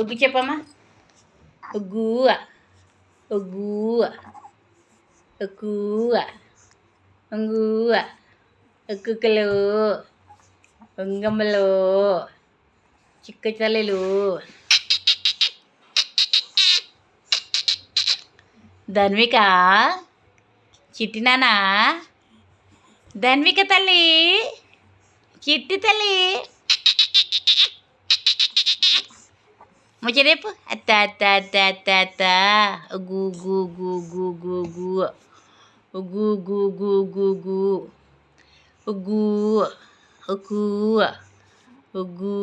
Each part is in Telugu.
ఉగ్గు చెప్పమ్మా ఉగ్గు ఉగ్గు ఉగ్గు ఉంగు ఉక్కుకలు ఉంగమ్మలో చిక్క చల్లెలు ధన్విక చిట్టినానా ధన్విక తల్లి చిట్టి తల్లి ముచ్చరేపు అత్త అత్త అత్త అత్త అత్త గు గు గు గు గు గు గు గు గు గు గు గు ఉగు ఉగు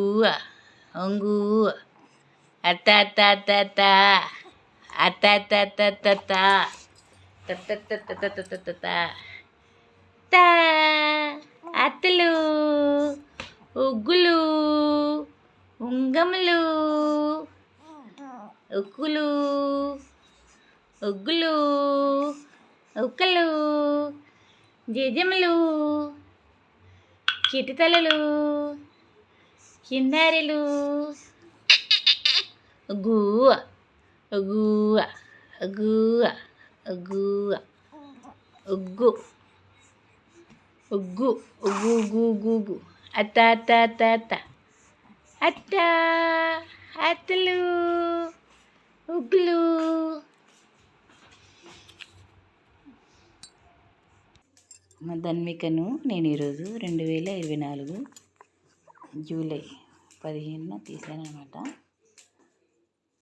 ఉంగు అత్త అత్త అత్త అత్త అత్త అత్త అత్త అత్త అత్త తత్తత్తత్తత్తత్తత్త తా అత్తలు ఉగ్గులు ఉంగములు ఉక్కులు ఉగ్గులు ఉక్కలు జజములు చిటితలలు కిందారిలు గువ గువ్వ గువ్వ గువ్వ ఉగ్గు ఉగ్గు ఉగ్గు గు గు గు అత్త అత్త అత్త అత్త అత్త అత్తలు. ఉగ్గులు మా ధన్వికను నేను ఈరోజు రెండు వేల ఇరవై నాలుగు జూలై పదిహేనున తీసాను అనమాట